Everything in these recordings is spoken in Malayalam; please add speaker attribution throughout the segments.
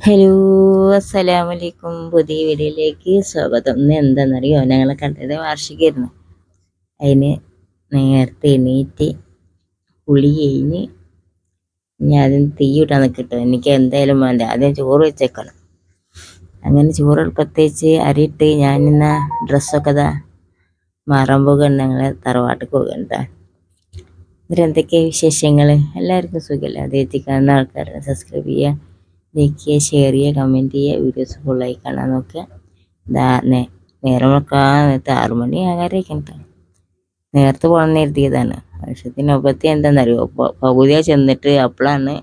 Speaker 1: ഹലോ അസ്സലാമലൈക്കും. പുതിയ വീഡിയോയിലേക്ക് സ്വാഗതം. ഇന്ന് എന്താണെന്നറിയോ ഞങ്ങളെ കണ്ടത് വാർഷികമായിരുന്നു. അതിന് നേരത്തെ എണീറ്റ് പുളി കഴിഞ്ഞ് ഞാൻ ആദ്യം തീ ഇട്ടാൻ നിൽക്കട്ടോ എനിക്ക് എന്തായാലും വേണ്ട. ആദ്യം ചോറ് വെച്ചേക്കണം. അങ്ങനെ ചോറ് പ്രത്യേകിച്ച് അരിയിട്ട് ഞാനിന്ന ഡ്രസ്സൊക്കെ ഇതാ മാറാൻ പോകുകയാണ് ഞങ്ങൾ തറവാട്ടിൽ പോകണ്ട ഇതിലെന്തൊക്കെയാണ് വിശേഷങ്ങൾ എല്ലാവർക്കും സുഖമല്ലേ എത്തിക്കാവുന്ന ആൾക്കാരെ സബ്സ്ക്രൈബ് ചെയ്യുക ലൈക്ക് ചെയ്യുക ഷെയർ ചെയ്യുക കമന്റ് ചെയ്യുക വീഡിയോസ് ഫുള്ളായി കാണാൻ നോക്കുക. ഇതാ നേരം വെക്കാൻ നേരത്തെ ആറു മണി ആകാരേക്കണ്ട നേരത്തെ പോകണം നേരത്തിയതാണ് വർഷത്തിനൊപ്പത്തി എന്താണെന്നറിയോ? പകുതിയാ ചെന്നിട്ട് അപ്പോഴാണ്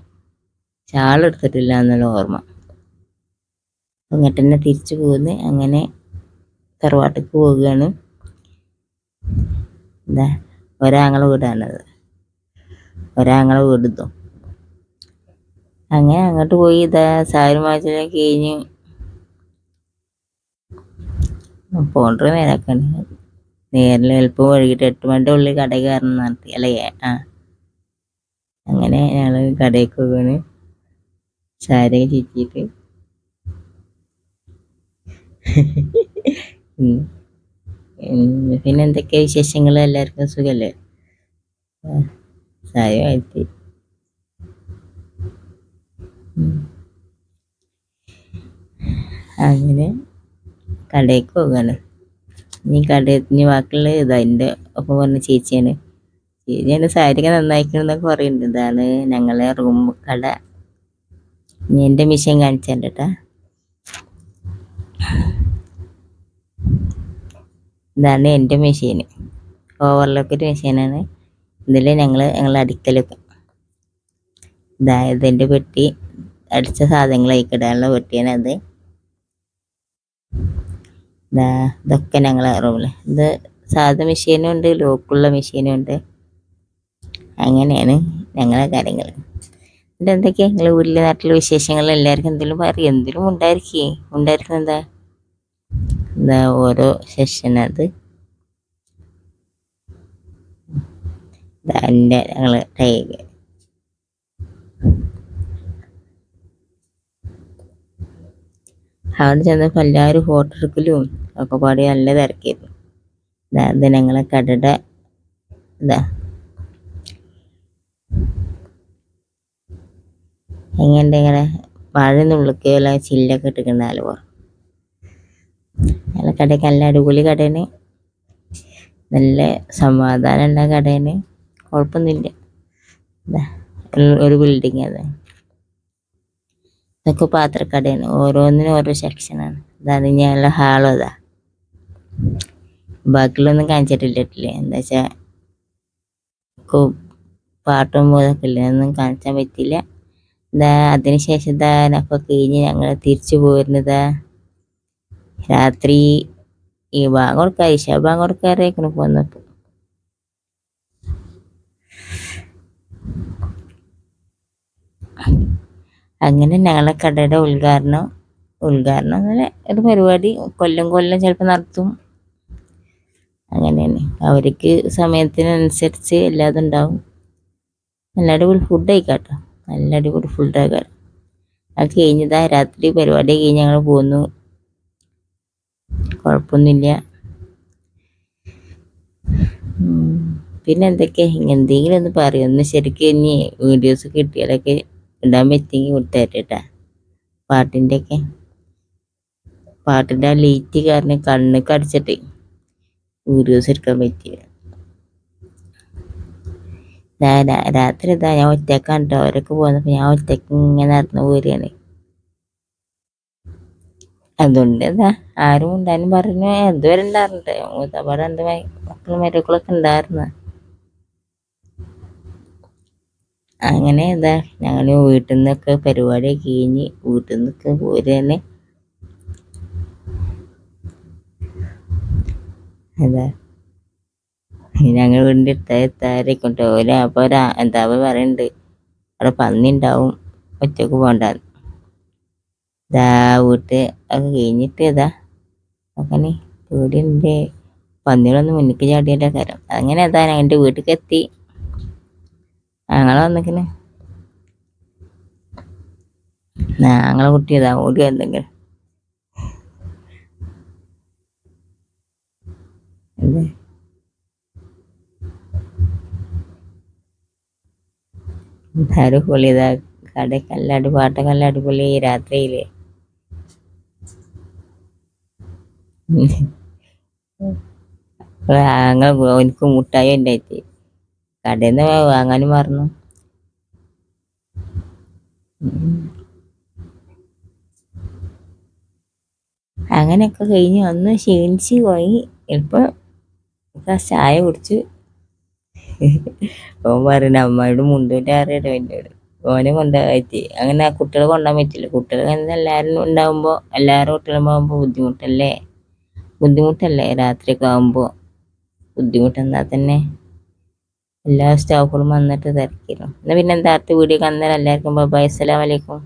Speaker 1: ചാൾ എടുത്തിട്ടില്ല എന്നുള്ള ഓർമ്മ. അങ്ങോട്ട് തന്നെ തിരിച്ചു പോകുന്നു അങ്ങനെ തറവാട്ടിക്ക് പോവുകയാണ്. എന്താ ഒരാങ്ങളെ വീടാണത് ഒരാങ്ങളെ വീടുന്നു അങ്ങനെ അങ്ങോട്ട് പോയി ഇതാ സാരി മാച്ചിലൊക്കെ കഴിഞ്ഞ്. പോണ്ടത് നേരാക്കാണ് നേരിൽ എളുപ്പം വൈകിട്ട് എട്ട് മണിന്റെ ഉള്ളിൽ കടയിൽ കയറണം നടത്തി അല്ലേ? ആ. അങ്ങനെ ഞങ്ങൾ കടയിൽ പോകണ് സാരി ചുറ്റിയിട്ട്. പിന്നെ എന്തൊക്കെയാ വിശേഷങ്ങൾ എല്ലാവർക്കും സുഖല്ലേ? സാരി വാഴ്ത്തി അങ്ങനെ കടയിലേക്ക് പോകാണ്. ഇനി കടയിൽ ഇനി ബാക്കിയുള്ള ഇതാ എന്റെ ഒപ്പം പറഞ്ഞ ചേച്ചിയാണ്. ചേച്ചി എന്റെ സാരിയൊക്കെ നന്നായിക്കണമെന്നൊക്കെ പറയുന്നുണ്ട്. ഇതാണ് ഞങ്ങളെ റൂം കട. ഇനി എന്റെ മിഷീൻ കാണിച്ചാൽ ഇതാണ് എന്റെ മെഷീൻ. ഓവർലോക്കൊരു മെഷീനാണ്. ഇതിൽ ഞങ്ങൾ ഞങ്ങൾ അടിക്കലൊക്കെ. ഇതായത് എന്റെ പെട്ടി. അടിച്ച സാധനങ്ങൾ അയക്കിടാനുള്ള വെട്ടിയാണത് ഇതൊക്കെ ഞങ്ങളെ റൂമിൽ ഇത് സാധാ മെഷീനും ഉണ്ട് ലോക്കുള്ള മെഷീനും ഉണ്ട്. അങ്ങനെയാണ് ഞങ്ങളെ കാര്യങ്ങൾ ഇത് എന്തൊക്കെയാ നിങ്ങൾ വീട്ടിലെ നാട്ടിലെ വിശേഷങ്ങൾ എല്ലാവർക്കും എന്തെങ്കിലും പറയും. എന്തെങ്കിലും ഉണ്ടായിരിക്കേ ഉണ്ടായിരിക്കുന്നത് എന്താ? എന്താ ഓരോ സെഷൻ അത്. എന്റെ ഞങ്ങൾ ടൈഗ് അവിടെ ചെന്നപ്പോൾ എല്ലാവരും ഫോട്ടോ എടുക്കലും ഒക്കെ പാടി നല്ല തിരക്കായിരുന്നു. ഇത് ഞങ്ങളെ കടയുടെ ഇതാ. എങ്ങനെ ഇങ്ങനെ വാഴന്നുള്ളിക്ക് വല്ല ചില്ലൊക്കെ ഇട്ടിട്ടുണ്ടാലോ നല്ല കടയ്ക്ക് നല്ല അടിപൊളി കടയാണ്. നല്ല സമാധാനം ഉള്ള കടയാണ്. കുഴപ്പമൊന്നുമില്ല. ഒരു ബിൽഡിങ് അതെ ഇതൊക്കെ പാത്രക്കടയാണ് ഓരോന്നിനും ഓരോ സെക്ഷനാണ് ഇതാണ് ഞങ്ങളുടെ ഹാളും അതാ. ബാക്കിയുള്ളൊന്നും കാണിച്ചിട്ടില്ലേ എന്താ വെച്ചാൽ പാട്ടും പോലൊക്കെ ഇല്ല? ഒന്നും കാണിച്ചാൻ പറ്റില്ല ഇതാ അതിനുശേഷം ഇതാ ഒക്കെ കഴിഞ്ഞ് ഞങ്ങൾ തിരിച്ചു പോരുന്നതാ. രാത്രി ഈ ബാങ്ക് കൊടുക്കാറ് ഇഷ ബാങ്ക് കൊടുക്കാറേക്കണം പോന്നപ്പോൾ അങ്ങനെ ഞങ്ങളെ കടയുടെ ഉദ്ഘാടനം ഉദ്ഘാടനം അങ്ങനെ ഒരു പരിപാടി. കൊല്ലം കൊല്ലം ചിലപ്പോൾ നടത്തും. അങ്ങനെയാണ്. അവർക്ക് സമയത്തിനനുസരിച്ച് എല്ലാതും ഉണ്ടാവും. നല്ല അടിപൊളി ഫുഡ് ആയിക്കാട്ടോ. നല്ല അടിപൊളി ഫുഡ് ആക്കാം അത് കഴിഞ്ഞതാ രാത്രി പരിപാടി കഴിഞ്ഞ് ഞങ്ങൾ പോന്നു. കുഴപ്പമൊന്നുമില്ല. പിന്നെ എന്തൊക്കെയാ? എന്തെങ്കിലും ഒന്ന് പറയും. ശരിക്കും ഇനി വീഡിയോസ് കിട്ടിയാലൊക്കെ ഇടാൻ പറ്റിയെങ്കിൽ കൊടുത്തേട്ടാ പാട്ടിന്റെ ഒക്കെ പാട്ടിന്റെ ആ ലൈറ്റ് കാരണം കണ്ണൊക്കെ അടിച്ചിട്ട് വീഡിയോസ് എടുക്കാൻ പറ്റിയില്ല രാത്രി ഇതാ ഞാൻ ഒറ്റക്കാണ് കേട്ടോ അവരൊക്കെ പോകുന്നപ്പോൾ ഞാൻ ഒറ്റയ്ക്ക് ഇങ്ങനെ നടന്നു പോരുകയാണ് അതുകൊണ്ട് എന്താ ആരും ഉണ്ടാനും പറഞ്ഞു എന്തുവരെ ഉണ്ടായിരുന്നുണ്ട് മൂത്തപ്പാട് രണ്ട് മക്കളും മരുക്കളൊക്കെ ഉണ്ടായിരുന്നു. അങ്ങനെ എന്താ ഞങ്ങൾ വീട്ടിൽ നിന്നൊക്കെ പരിപാടി കഴിഞ്ഞ് വീട്ടിൽ നിന്നൊക്കെ പോരുകയാണ് എന്താ ഞങ്ങൾ വീടിന്റെ അടുത്തായി കൊണ്ട് ഓല അപ്പോൾ ഒരു എന്താ പറയുന്നുണ്ട് അവിടെ പന്നി ഉണ്ടാവും. ഒറ്റയ്ക്ക് പോകണ്ട ഇതാ വീട്ട് അത് കഴിഞ്ഞിട്ട് ഇതാ. അങ്ങനെ പേടിയുണ്ട്. പന്നികളൊന്നും മുന്നിക്ക് ചാടിയല്ല കാര്യം അങ്ങനെ അതാ എന്റെ വീട്ടിലേക്ക് എത്തി. ഞങ്ങൾ വന്നിക്കണ് ഞങ്ങളെ കുട്ടിയതാ ഓടി എന്തെങ്കിലും എന്ത്? അടിപൊളി ഇതാ കടക്കല്ല അടിപാട്ട കല്ല അടിപൊളി രാത്രിയിൽ. ഞങ്ങൾ എനിക്ക് മുട്ടായി ഉണ്ടായിട്ട് കടയിൽ നിന്ന് വാങ്ങാനും മറന്നു. അങ്ങനെയൊക്കെ കഴിഞ്ഞ് ഒന്ന് ക്ഷീണിച്ച് പോയി. ഇപ്പം ചായ കുടിച്ച്. ഓൻ പറയണ അമ്മയോട് മുണ്ടൂന്റെ അറിയട്ടെ എന്നോട് ഓനെ കൊണ്ടുപോയിട്ട് അങ്ങനെ ആ കുട്ടികളെ കൊണ്ടുപോകാൻ പറ്റില്ല. കുട്ടികൾ എല്ലാവരും ഉണ്ടാകുമ്പോൾ എല്ലാവരും കുട്ടികളും ബുദ്ധിമുട്ടല്ലേ? ബുദ്ധിമുട്ടല്ലേ? രാത്രിയൊക്കെ ആകുമ്പോൾ ബുദ്ധിമുട്ടെന്നാൽ തന്നെ? എല്ലാ സ്റ്റാഫുകളും വന്നിട്ട് തിരക്കിയിരുന്നു എന്നാൽ പിന്നെ എന്താ അടുത്ത വീഡിയോ കന്നേരം എല്ലാവർക്കും ബൈ അസ്സലാമലൈക്കും